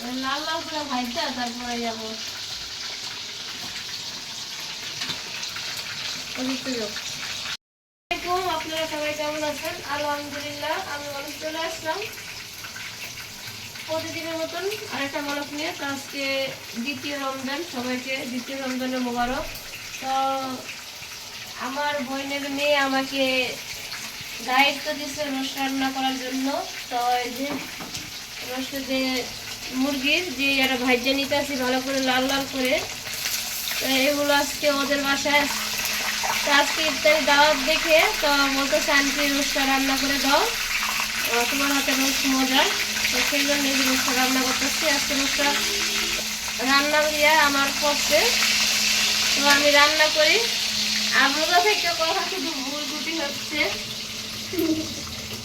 লাল লাল করে ভাইটা তারপরে যাব। আপনারা সবাই কেমন আছেন? আলহামদুলিল্লাহ, আমি মানুষ চলে আসলাম। প্রতিদিনের মতন আরেকটা মলক নিয়ে। তো আজকে দ্বিতীয় রমজান, সবাইকে দ্বিতীয় রমজানের মোবারক। তো আমার বোনের মেয়ে আমাকে দায়িত্ব দিচ্ছে রোস্ট রান্না করার জন্য। তো এই যে রোস্ট যে মুরগির যে একটা ভাজ্যা নিতে আসি ভালো করে লাল লাল করে। তো এগুলো আজকে ওদের বাসায় আজকে ইত্যাদি দাওয়াত দেখে তো বলতে শান্তি রোস্টটা রান্না করে দাও। তোমার হাতে রোস্ট মজা তো সেই জন্য এই রোস্টটা রান্না করতেছি। আজকে রোস্টটা রান্না দিয়ে আমার করছে। তো আমি রান্না করি। আমরা থেকে কথা শুধু ভুল গুটি হচ্ছে।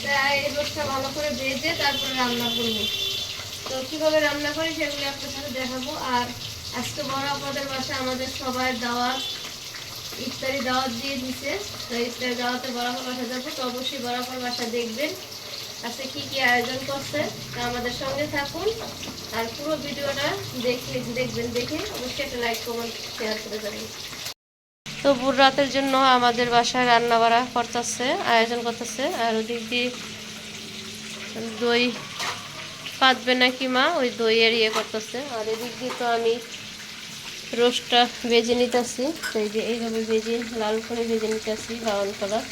তাই রোস্টটা ভালো করে ভেজে তারপরে রান্না করব। তো কীভাবে রান্না করি সেগুলো আপনার সাথে দেখাবো। আর আজকে বড় আপনাদের বাসায় আমাদের সবাই দাওয়াত, ইফতারি দাওয়াত দিয়ে দিছে। তো ইফতারি দাওয়াতে বরাবর বাসা যাব। তো অবশ্যই বরাবর বাসা দেখবেন। আজকে কি কি আয়োজন করছে, তো আমাদের সঙ্গে থাকুন। আর পুরো ভিডিওটা দেখে, দেখবেন, দেখে অবশ্যই একটা লাইক কমেন্ট শেয়ার করে যাবেন তো বুড় রাতের জন্য আমাদের বাসায় রান্না বাড়া করতেছে, আয়োজন করতেছে। আর ওদিক দিয়ে দই পাতবে নাকি মা? ওই দইয়ের ইয়ে করতেছে। আর এদিক দিয়ে তো আমি রোস্টটা ভেজে নিতেছি। তো এই যে এইভাবে ভেজে, লাল করে ভেজে নিতেছি ব্রাউন কালার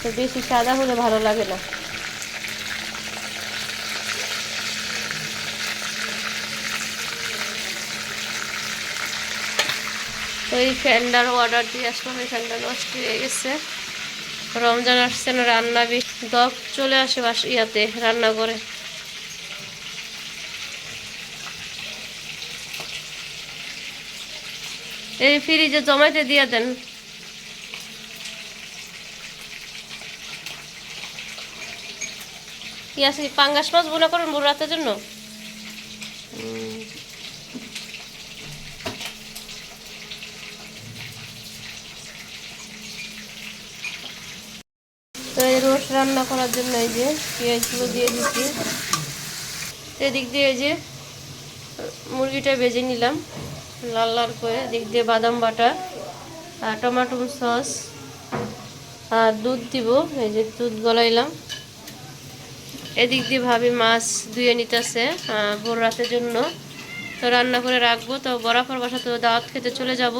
তো বেশি সাদা হলে ভালো লাগে না। তো এই ফ্যানটার অর্ডার দিয়ে আসলাম। এই ফ্যানটা নষ্ট হয়ে গেছে। রমজান আসছে না, রান্না বি দপ চলে আসে বাস ইয়াতে রান্না করে এই ফ্রিজে জমাইতে দিয়ে দেন। কি পাঙ্গাস মাছ বোনা করেন রাতের জন্য? তো এই রোস্ট রান্না করার জন্য এই যে পেঁয়াজগুলো দিয়ে দিচ্ছি। এদিক দিয়ে এই যে মুরগিটা ভেজে নিলাম, লাল লাল করে। এদিক দিয়ে বাদাম বাটা, আর টমাটো সস, আর দুধ দিব। এই যে দুধ গলাইলাম। এদিক দিয়ে ভাবি মাছ ধুয়ে নিতেছে ভোর রাতের জন্য। তো রান্না করে রাখব। তো বরাবর বাসা তো দাওয়াত খেতে চলে যাব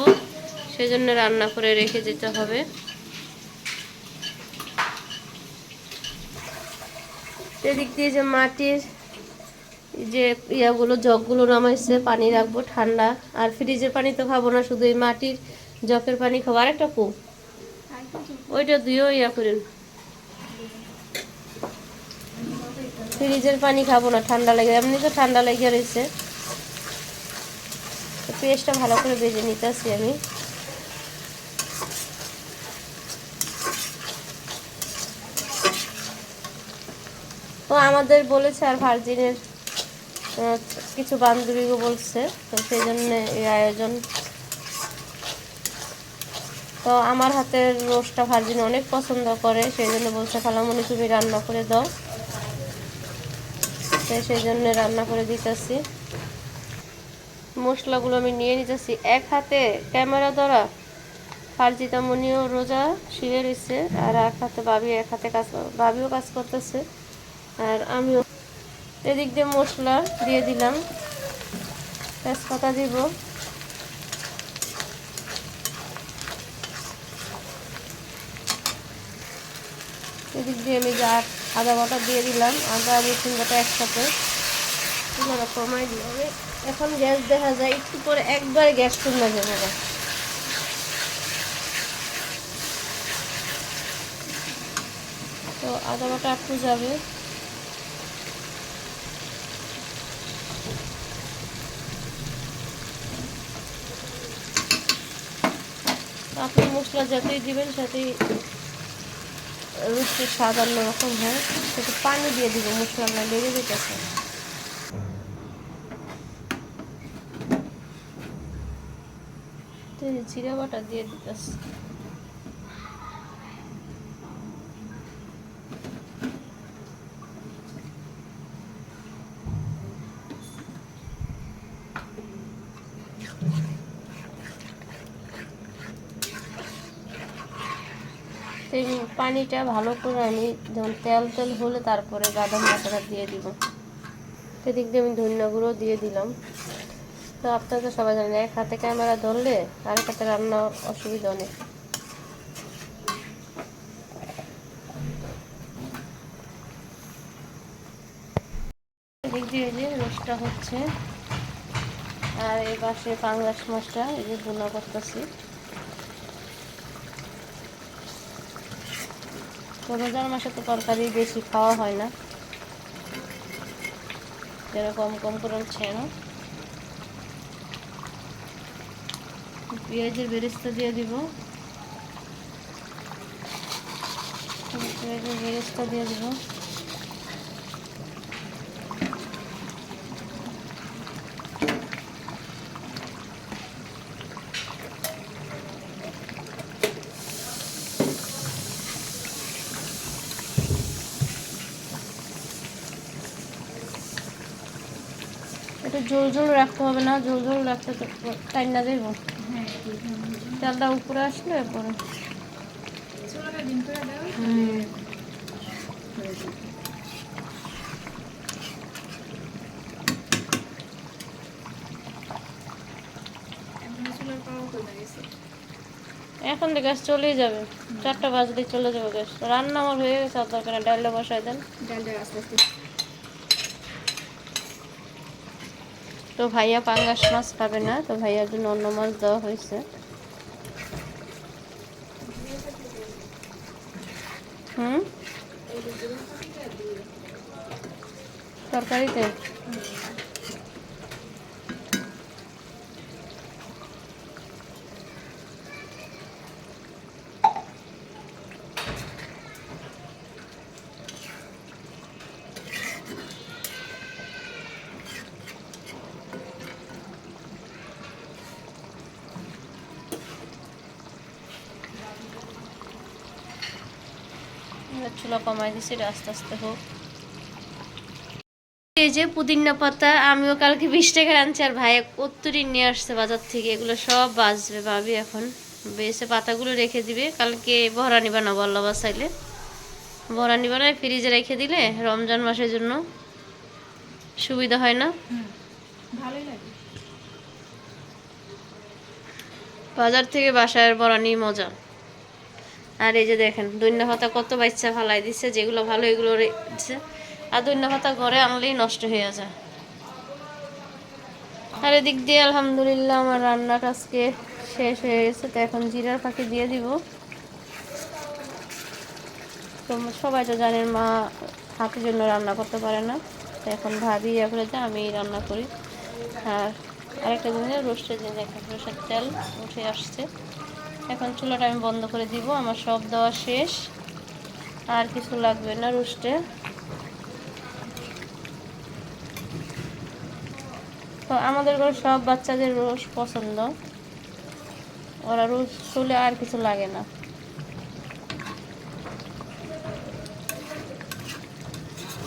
সেই জন্য রান্না করে রেখে যেতে হবে। এদিক দিয়ে যে মাটির যে ইয়াগুলো, জগগুলো নামাইছে, পানি রাখব, ঠান্ডা। আর ফ্রিজের পানি তো খাব না, শুধু এই মাটির জগের পানি খাব। আর একটা কু, ওইটা দিয়েও ইয়া করেন। ফ্রিজের পানি খাব না, ঠান্ডা লেগে, এমনি তো ঠান্ডা লেগে রয়েছে। পেস্টটা ভালো করে ভেজে নিতে আসি আমি। তো আমাদের বলেছে আর ভার্জিনের কিছু বান্ধবীও বলছে, তো সেই জন্য এই আয়োজন। তো আমার হাতের রোস্টটা ভার্জিন অনেক পছন্দ করে, সেই জন্য বলছে খালামণি তুমি রান্না করে দাও। তো সেই জন্য রান্না করে দিতেছি। মশলাগুলো আমি নিয়ে নিতেছি। এক হাতে ক্যামেরা ধরা ফার্জিতামণিও রোজা শুয়ে রয়েছে আর এক হাতে ভাবি, এক হাতে কাজ, ভাবিও কাজ করতেছে। আর আমিও এদিক দিয়ে মশলা দিয়ে দিলাম। তেজপাতা দিব। এদিক দিয়ে আমি যা আদা বাটা দিয়ে দিলাম, আদা রসুন বাটা একসাথে। কমাই হবে এখন গ্যাস দেখা যায়, একটু পরে একবারে গ্যাস কমে যাবে না। তো আদা বাটা একটু যাবে। আপনি মশলা যতই দিবেন সাথেই রুচি স্বাদ অন্যরকম হয়, সেটা পানি দিয়ে দিব মশলাটা লেগে যেতেছে। জিরা বাটা দিয়ে দিতেছে। এই পানিটা ভালো করে আমি যেমন তেল তেল হলে তারপরে বাদাম বাটাটা দিয়ে দিব। সেদিক দিয়ে আমি ধন্য গুঁড়ো দিয়ে দিলাম। তো আপনারা তো সবাই জানেন, এক হাতে ক্যামেরা ধরলে আরেক হাতে রান্না অসুবিধা অনেক দিয়ে যে হচ্ছে। আর এই পাশে পাঙ্গাস মাছটা, এই যে বোনা করতেছি। রোজার মাসে তো তরকারি বেশি খাওয়া হয় না। যারা কম কম করে হচ্ছে না। পেঁয়াজের বেরেস্তা দিয়ে দিব। পেঁয়াজের বেরেস্তা দিয়ে দিব। ঝোল ঝোল রাখতে হবে না, ঝোল ঝোল রাখতে টাইম না দেবো তেলটা উপরে আসলে পরে হুম এখন তো গ্যাস চলেই যাবে। চারটা বাজলেই চলে যাবে গ্যাস। রান্না আমার হয়ে গেছে আর দরকার ডালটা বসাই দেন। তো ভাইয়া পাঙ্গাস মাছ খাবে না, তো ভাইয়ার জন্য অন্য মাছ দেওয়া হয়েছে। হুম? তরকারিতে? চুলা কমাই দিছি এটা আস্তে আস্তে হোক। এই যে পুদিনা পাতা আমিও কালকে বিশ টাকার আনছি আর ভাইয়া কত্তরি নিয়ে আসছে বাজার থেকে এগুলো সব বাঁচবে ভাবি এখন। বেছে পাতাগুলো রেখে দিবে কালকে বহরানি বানাবো আল্লাহ বাসাইলে। বহরানি বানায় ফ্রিজে রেখে দিলে রমজান মাসের জন্য সুবিধা হয় না। বাজার থেকে বাসায় বরানি মজা। আর এই যে দেখেন, দৈন্য পাতা কত বাচ্চা ফালাই দিচ্ছে যেগুলো ভালো এগুলো দিচ্ছে আর দৈন্য পাতা ঘরে আনলেই নষ্ট হয়ে যায়। আর এদিক দিয়ে আলহামদুলিল্লাহ আমার রান্নাটা আজকে শেষ হয়ে গেছে, তো এখন জিরার পাখি দিয়ে দিব। তো সবাই তো জানেন মা হাতের জন্য রান্না করতে পারে না, তো এখন ভাবি করে যে আমি রান্না করি। আর আরেকটা জিনিস, রোস্টের জিনিস দেখেন তেল উঠে আসছে। এখন চুলাটা আমি বন্ধ করে দিব, আমার সব দেওয়া শেষ। আর কিছু লাগবে না রোস্টে। তো আমাদের ঘরে সব বাচ্চাদের রোস্ট পছন্দ। ওরা রোস্ট চলে আর কিছু লাগে না।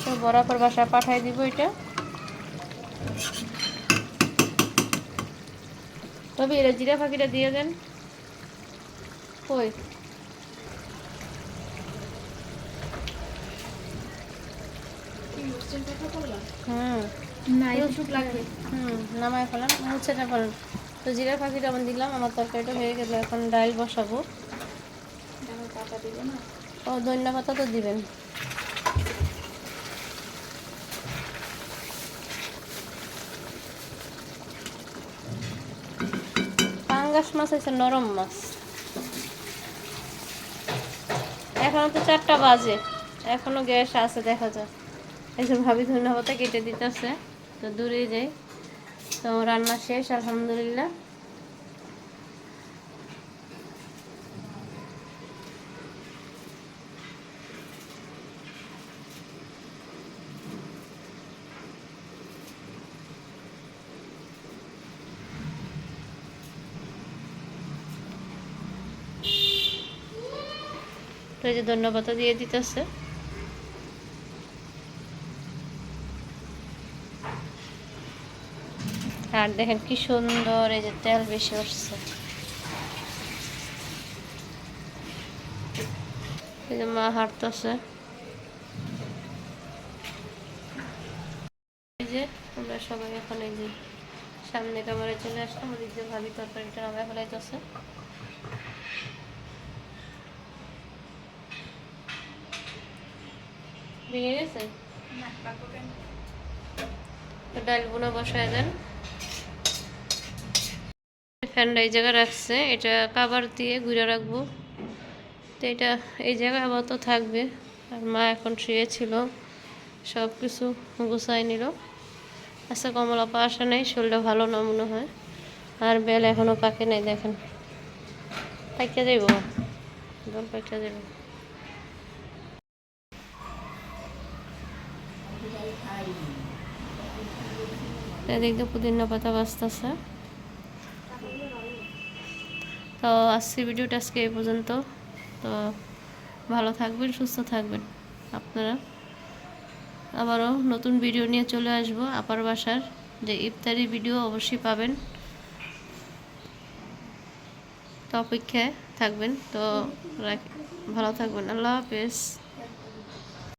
তো বরাবর বাসায় পাঠাই দিব এটা। তবে এরা জিরা ফাঁকিটা দিয়ে দেন। কই? হুম এইটুকু লাগবে। হুম নামায় ফেলাম। মুছেটা ফেলাম তো জিরা ফাঁকিটা আমি দিলাম আমার তরকারিটা হয়ে গেল এখন ডাল বসাবো। আমার ও ধনিয়া পাতা তো দিবেন। পাঙ্গাস মাছ হচ্ছে নরম মাছ। এখনও তো চারটা বাজে। এখনও গ্যাস আছে, দেখা যাক। এই যে ভাবি ধন্যবাদ কেটে দিতেছে। তো দূরে যাই। তো রান্না শেষ, আলহামদুলিল্লাহ। তো এই যে ধন্যবাদ দিয়ে দিতেছে। আর দেখেন কি সুন্দর এই যে তেল বেশি উঠছে এই যে মা হাঁটতেছে। এই যে আমরা সবাই এখন এই যে সামনে ক্যামেরায় চলে আসলাম, ওদিক দিয়ে ভাবি তরকারিটা নামায় ফেলাইতেছে ভেঙে গেছে? তো ডাল বোনা বসায় দেন। ফ্যানটা এই জায়গায় রাখছে এটা কাবার দিয়ে ঘুরে রাখব। তো এটা এই জায়গায় আপাতত থাকবে। আর মা এখন শুয়েছিল সব কিছু গুছাই নিল। আচ্ছা কমলা পা আসা নেই শরীরটা ভালো না মনে হয়। আর বেল এখনও পাকে নাই দেখেন। পাইকা যাইব বেল পাইকা যাইব। এদিক দিয়ে পুদিনা পাতা বাঁচতেছে তো আজকে ভিডিওটা আজকে এই পর্যন্ত। তো ভালো থাকবেন, সুস্থ থাকবেন আপনারা। আবারও নতুন ভিডিও নিয়ে চলে আসব আপার বাসার। যে ইফতারি ভিডিও অবশ্যই পাবেন। তো অপেক্ষায় থাকবেন। তো ভালো থাকবেন। আল্লাহ হাফেজ।